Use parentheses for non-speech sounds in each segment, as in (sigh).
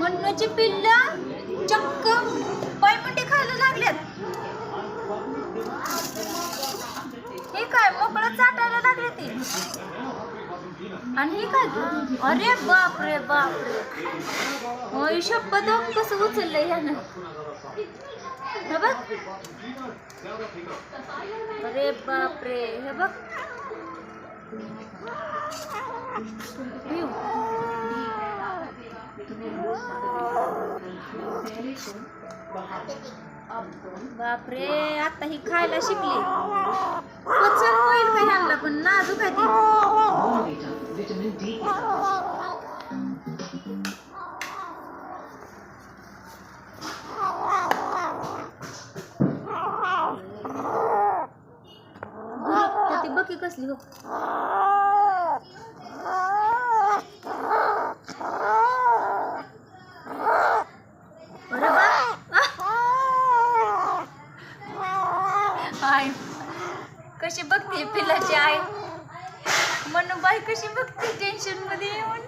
मन्नूची पिल्ल चक्क पायमुंडी खायला लागल्यात. हे काय मोकळं चाटायला लागले ते? आणि हे काय अरे बाप रे बाप. रे होय कसं उचललं ह्यानं? हे बघ. अरे बाप रे हे बघ. बापरे आता ही खायला शिकली. पचन होईल का ह्यांना पण? नाजूक आहे ती. ती बकी कसली हो अरे बा आय कशी बघते पिलाची आई म्हणून बाई कशी बघते टेन्शनमध्ये येऊन?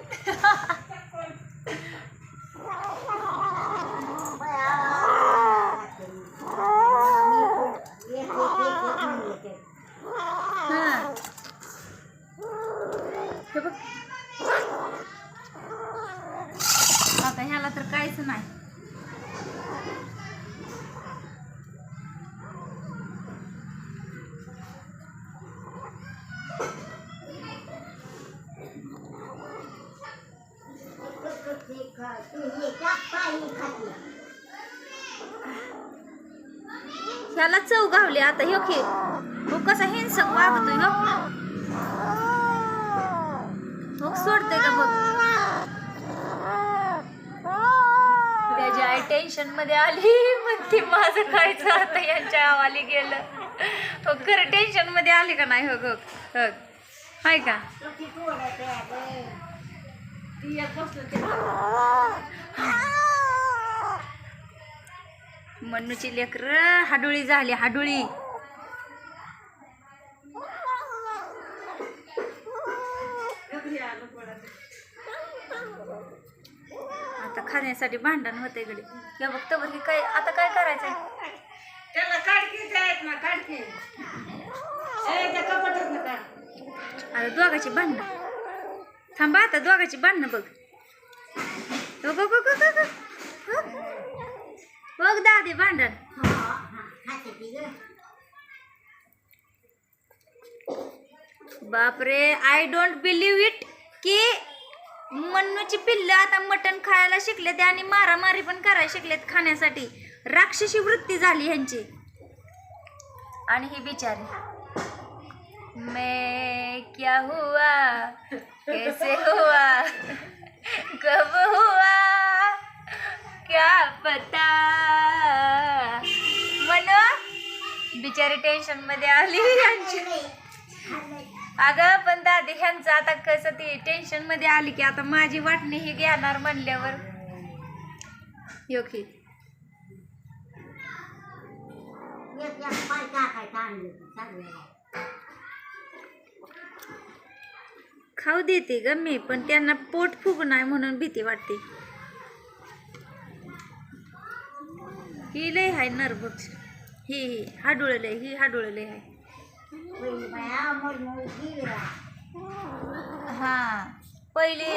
आता ह्याला तर काहीच नाही. ह्याला चव गावली आता ह्यो खे हो कसा हिंसक वागतोय हो. हो सोडते का बघ. त्याची आई टेन्शनमध्ये आली म्हणते माझं काय आता यांच्या आवाली गेलं. हो खरं टेन्शनमध्ये आली का नाही हो गं हो हाय का? मन्नूची लेकर हाडोळी झाली हाडोळी. आता खाण्यासाठी भांडण होते इकडे हे बघ तर काय आता काय करायचंय? त्याला काढकीच आहेत ना काढकी आता दोघाची भांडणं. थांबा आता दोघाची भांडणं हो, बघ. बघ बघ बघ हो. बघ. दादी भांडण. बापरे आय डोंट बिलीव्ह इट की मन्नूची पिल्लं आता मटण खायला शिकले ते आणि मारामारी पण करायला शिकलेत खाण्यासाठी. राक्षसी वृत्ती झाली ह्यांची. आणि ही बिचारी. मैं क्या हुआ? कैसे हुआ? कब हुआ? क्या पता? मनो बिचारी टेन्शनमध्ये आली यांची. अगं पण दादी ह्यांचं आता कसं ती टेन्शनमध्ये आली की आता माझी वाटणी ही घेणार म्हणल्यावर. योगी खाऊ देते ग मी पण त्यांना पोट फुग नाही म्हणून भीती वाटते. ही लय हाय नरभक्ष. ही ही हाडुळले ही हाडुळले आहे हा पहिले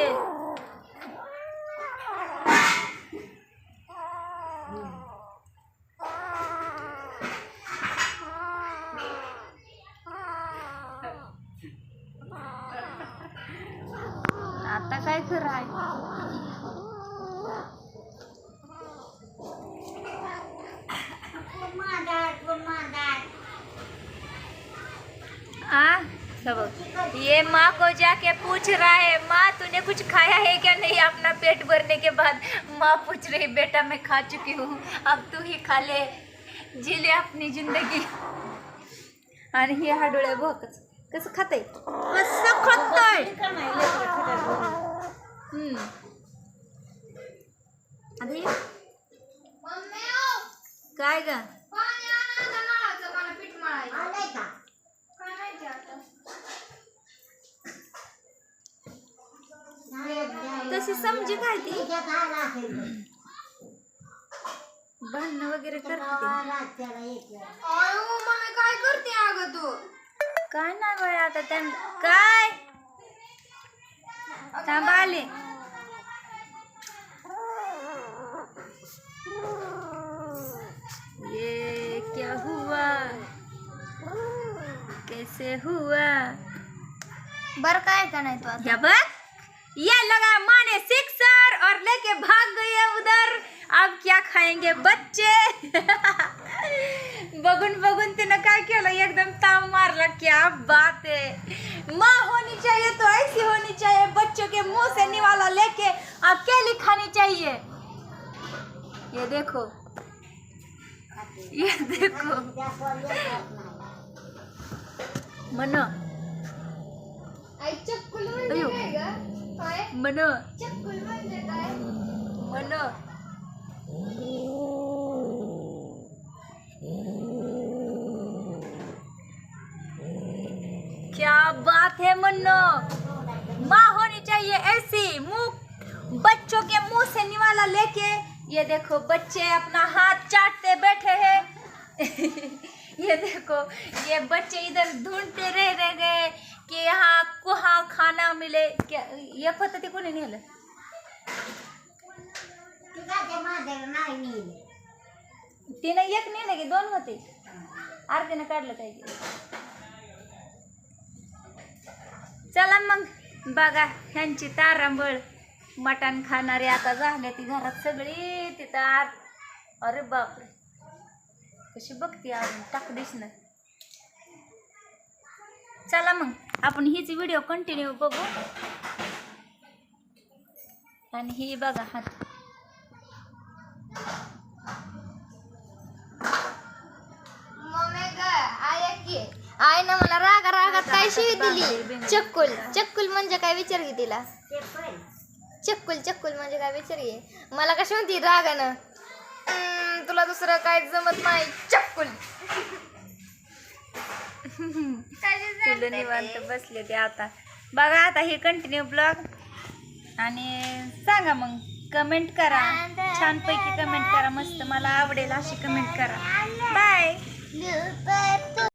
आता काय खरं आहे आ सब ये माँ को जाके पूछ रहा है माँ तूने कुछ खाया है क्या? नहीं अपना पेट भरने के बाद माँ पूछ रही बेटा मैं खा चुकी हूँ अब तू ही खा ले जी ले अपनी जिंदगी। आणि हे हाडोळ्या भोकच कसं खाते कसं खातय? काय ग? काय ती भांडणं वगैरे करते काय करते अगं तू? काय नाही बाय आता त्यां काय? थांब आले. ये क्या हुआ? कैसे हुआ? बर काय का नाही तू आता? या बघ. ये लगा माने सिक्सर भाग गए उधर। अब क्या खाएँगे बच्चे? बगुन बघून तिनं काय केलं एकदम ताव मारला क्या बात है। माँ होनी चाहिए तो ऐसी होनी चाहिए बच्चों के मुँह से निवाला लेके अकेली खानी चाहिए। ये देखो। ये देखो। मनो। मनो। काय बात है, मन्नो? माँ होनी चाहिए ऐसी मुँह बच्चों के मुँह से निवाला लेके। ये देखो, बच्चे अपना हाथ चाटते बैठे हैं। (laughs) ये देखो, ये बच्चे इधर ढूंढते रह रह गए कि यहाँ कहाँ खाना मिले। क्या, ये पद्धती कोणी नेलं तिनं एक नेलं की दोन होते. आरतीनं काढलं काय? चला मग बघा ह्यांची तारांबळ. मटण खाणारे आता झाले ती घरात सगळी तिथं आत अरे बापरे. कशी बघते अजून टाक दिसणार चला मग आपण हीच व्हिडिओ कंटिन्यू बघू. आणि ही बघा हात. मला रागा रागात काय शिवी दिली? चक्कुल. चक्कुल म्हणजे काय? विचार घे तिला. चक्कुल चक्कुल म्हणजे काय? विचार घे मला कशी म्हणती रागानं? "हम्म, तुला दुसरं काय जमत नाही? चक्कुल. तुला निवांत बसले ते आता. बघा आता हे कंटिन्यू ब्लॉग आणि सांगा मग कमेंट करा. छानपैकी कमेंट करा. मस्त मला आवडेल अशी कमेंट करा. बाय